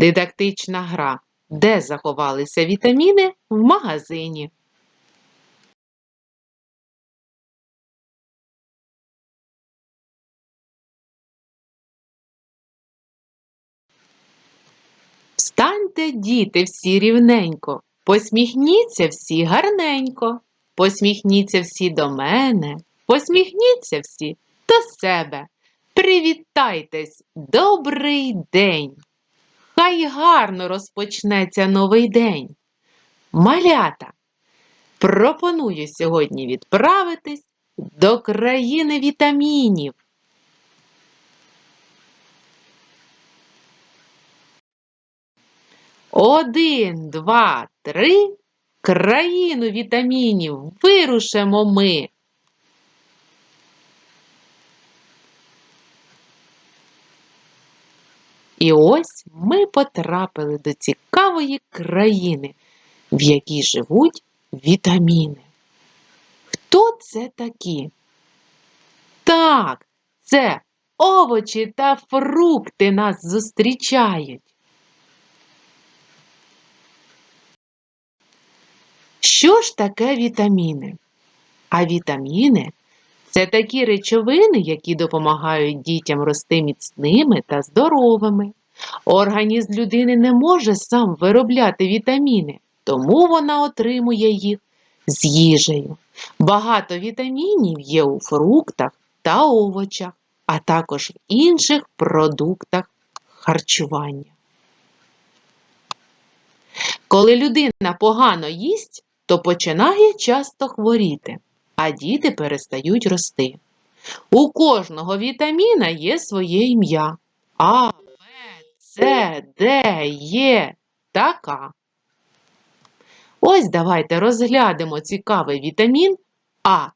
Дидактична гра. Де заховалися вітаміни? В магазині. Встаньте, діти, всі рівненько, посміхніться всі гарненько, посміхніться всі до мене, посміхніться всі до себе. Привітайтесь, добрий день! Хай гарно розпочнеться новий день. Малята, пропоную сьогодні відправитись до країни вітамінів. Один, два, три. Країну вітамінів вирушимо ми. І ось ми потрапили до цікавої країни, в якій живуть вітаміни. Хто це такі? Так, це овочі та фрукти нас зустрічають. Що ж таке вітаміни? А вітаміни це такі речовини, які допомагають дітям рости міцними та здоровими. Організм людини не може сам виробляти вітаміни, тому вона отримує їх з їжею. Багато вітамінів є у фруктах та овочах, а також в інших продуктах харчування. Коли людина погано їсть, то починає часто хворіти, а діти перестають рости. У кожного вітаміна є своє ім'я А, Б, С, Д, Е та. Ось давайте розглянемо цікавий вітамін А.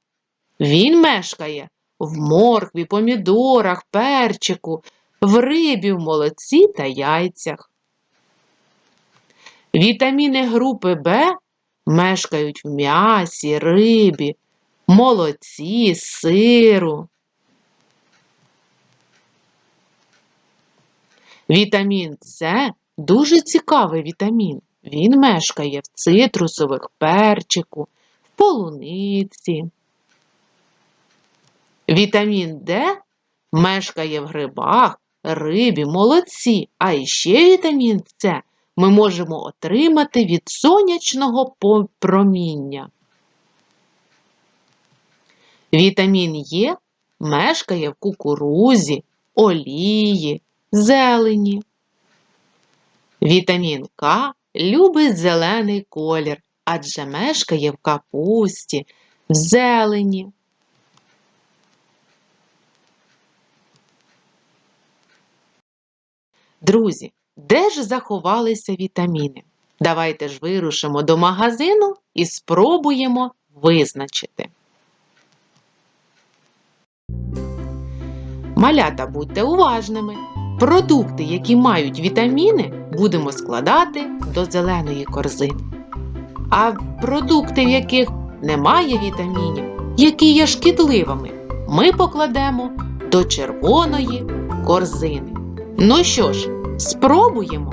Він мешкає в моркві, помідорах, перчику, в рибі, в молоці та яйцях. Вітаміни групи Б мешкають в м'ясі, рибі, молоці, сиру. Вітамін С дуже цікавий вітамін. Він мешкає в цитрусових перчику, в полуниці. Вітамін Д мешкає в грибах, рибі, молоці, а іще вітамін С ми можемо отримати від сонячного проміння. Вітамін Е мешкає в кукурузі, олії, зелені. Вітамін К любить зелений колір, адже мешкає в капусті, в зелені. Друзі, де ж заховалися вітаміни? Давайте ж вирушимо до магазину і спробуємо визначити. Малята будьте уважними. Продукти, які мають вітаміни, будемо складати до зеленої корзини. А продукти, в яких немає вітамінів, які є шкідливими, ми покладемо до червоної корзини. Ну що ж, спробуємо.